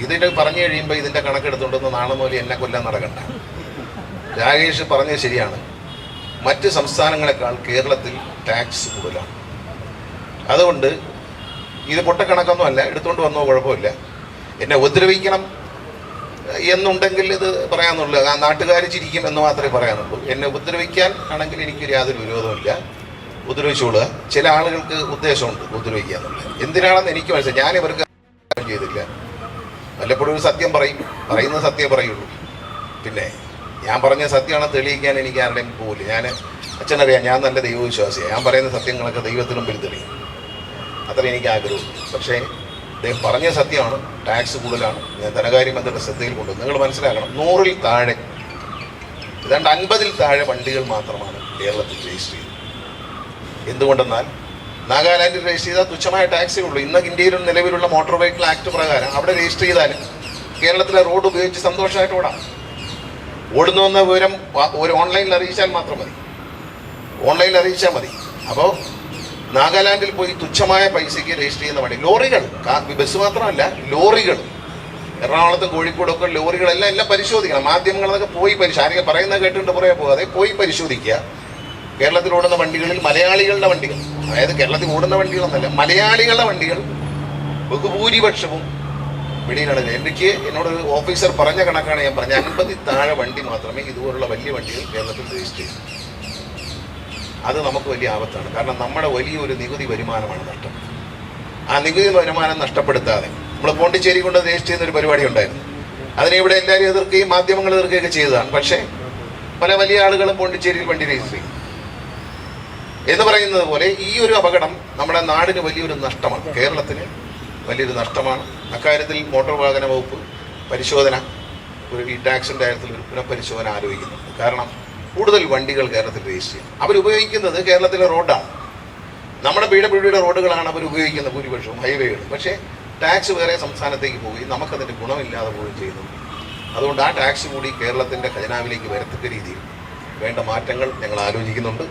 ഇതിന് പറഞ്ഞു കഴിയുമ്പോൾ ഇതിന്റെ നാളെ മൂലം എന്നെ കൊല്ലാൻ നടക്കണ്ട. രാകേഷ് പറഞ്ഞത് ശരിയാണ്. മറ്റ് സംസ്ഥാനങ്ങളെക്കാൾ കേരളത്തിൽ ടാക്സ് കൂടുതലാണ്. അതുകൊണ്ട് ഇത് പൊട്ടക്കണക്കൊന്നും അല്ല എടുത്തുകൊണ്ട് വന്നോ കുഴപ്പമില്ല. എന്നെ ഉപദ്രവിക്കണം എന്നുണ്ടെങ്കിൽ ഇത് പറയാന്നുള്ളൂ. ആ നാട്ടുകാർ ചിരിക്കും എന്ന് മാത്രമേ പറയാനുള്ളൂ. എന്നെ ഉപദ്രവിക്കാൻ ആണെങ്കിൽ എനിക്കൊരു യാതൊരു വിരോധമില്ല ഉപദ്രവിച്ചോളുക. ചില ആളുകൾക്ക് ഉദ്ദേശമുണ്ട് ഉപദ്രവിക്കുക എന്നുള്ളത്. എന്തിനാണെന്ന് എനിക്ക് മനസ്സിലായി. ഞാൻ ഇവർക്ക് ചെയ്തില്ല വല്ലപ്പോഴും ഒരു സത്യം പറയും. പറയുന്ന സത്യം പറയുള്ളൂ. പിന്നെ ഞാൻ പറഞ്ഞ സത്യമാണെന്ന് തെളിയിക്കാൻ എനിക്ക് ആരുടെയും പോകില്ല ഞാൻ അച്ഛനറിയാം ഞാൻ നല്ല ദൈവവിശ്വാസിയാണ് ഞാൻ പറയുന്ന സത്യങ്ങളൊക്കെ ദൈവത്തിനും തെളിയും അത്ര എനിക്ക് ആഗ്രഹമുണ്ട്. പക്ഷേ അദ്ദേഹം പറഞ്ഞ സത്യമാണ് ടാക്സ് കൂടുതലാണ് ഞാൻ ധനകാര്യമന്ത്രിയുടെ ശ്രദ്ധയിൽ കൊണ്ടു നിങ്ങൾ മനസ്സിലാക്കണം നൂറിൽ താഴെ ഏതാണ്ട് അൻപതിൽ താഴെ വണ്ടികൾ മാത്രമാണ് കേരളത്തിൽ രജിസ്റ്റർ ചെയ്തത് എന്തുകൊണ്ടെന്നാൽ നാഗാലാൻഡിൽ രജിസ്റ്റർ ചെയ്താൽ തുച്ഛമായ ടാക്സേ ഉള്ളൂ. ഇന്ന് ഇന്ത്യയിൽ നിലവിലുള്ള മോട്ടോർ വെഹിക്കിൾ ആക്ട് പ്രകാരം അവിടെ രജിസ്റ്റർ ചെയ്താൽ കേരളത്തിലെ റോഡ് ഉപയോഗിച്ച് സന്തോഷമായിട്ട് ഓടാം. ഓടുന്നു എന്ന വിവരം ഒരു ഓൺലൈനിൽ അറിയിച്ചാൽ മാത്രം മതി. ഓൺലൈനിൽ അറിയിച്ചാൽ മതി. അപ്പോൾ നാഗാലാൻഡിൽ പോയി തുച്ഛമായ പൈസയ്ക്ക് രജിസ്റ്റർ ചെയ്യുന്ന വണ്ടി ലോറികൾ ബസ് മാത്രമല്ല ലോറികൾ. എറണാകുളത്തും കോഴിക്കോടൊക്കെ ലോറികളെല്ലാം എല്ലാം പരിശോധിക്കണം. മാധ്യമങ്ങളതൊക്കെ പോയി പരിശോധിക്കുക ആരെങ്കിലും പറയുന്നത് കേട്ടിട്ട് പറയാൻ പോകാതെ പോയി പരിശോധിക്കുക. കേരളത്തിൽ ഓടുന്ന വണ്ടികളിൽ മലയാളികളുടെ വണ്ടികൾ. അതായത് കേരളത്തിൽ ഓടുന്ന വണ്ടികളൊന്നല്ല മലയാളികളുടെ വണ്ടികൾ ബഹുഭൂരിപക്ഷവും വെളിയിലാണ്. എനിക്ക് എന്നോട് ഓഫീസർ പറഞ്ഞ കണക്കാണ് ഞാൻ പറഞ്ഞത്. അൻപതി താഴെ വണ്ടി മാത്രമേ ഇതുപോലുള്ള വലിയ വണ്ടികൾ കേരളത്തിൽ രജിസ്റ്റർ ചെയ്യൂ. അത് നമുക്ക് വലിയ ആപത്താണ്. കാരണം നമ്മുടെ വലിയൊരു നികുതി വരുമാനമാണ് നഷ്ടം. ആ നികുതി വരുമാനം നഷ്ടപ്പെടുത്താതെ നമ്മൾ പോണ്ടിച്ചേരി കൊണ്ട് രജിസ്റ്റർ ചെയ്യുന്ന ഒരു പരിപാടി ഉണ്ടായിരുന്നു. അതിനെ ഇവിടെ എല്ലാവരും എതിർക്കുകയും മാധ്യമങ്ങൾ എതിർക്കുകയൊക്കെ ചെയ്തതാണ്. പക്ഷേ പല വലിയ ആളുകളും പോണ്ടിച്ചേരിയിൽ വണ്ടി രജിസ്റ്റർ ചെയ്യും എന്ന് പറയുന്നത് പോലെ ഈ ഒരു അപകടം നമ്മുടെ നാടിന് വലിയൊരു നഷ്ടമാണ്. കേരളത്തിന് വലിയൊരു നഷ്ടമാണ്. അക്കാര്യത്തിൽ മോട്ടോർ വാഹന വകുപ്പ് പരിശോധന ഒരു ഈ ടാക്സിന്റെ കാര്യത്തിൽ ഒരു പുനഃപരിശോധന ആലോചിക്കുന്നുണ്ട് കാരണം കൂടുതൽ വണ്ടികൾ കേരളത്തിൽ രജിസ്റ്റർ ചെയ്യും അവരുപയോഗിക്കുന്നത് കേരളത്തിലെ റോഡാണ് നമ്മുടെ പി ഡബ്ല്യു ഡിയുടെ റോഡുകളാണ് അവർ ഉപയോഗിക്കുന്നത് ഭൂരിപക്ഷവും ഹൈവേകൾ പക്ഷേ ടാക്സ് വേറെ സംസ്ഥാനത്തേക്ക് പോയി. നമുക്കതിന്റെ ഗുണമില്ലാതെ പോവുകയും ചെയ്യുന്നു. അതുകൊണ്ട് ആ ടാക്സ് കൂടി കേരളത്തിന്റെ ഖജനാവിലേക്ക് വരത്തക്ക രീതിയിൽ വേണ്ട മാറ്റങ്ങൾ ഞങ്ങൾ ആലോചിക്കുന്നുണ്ട്.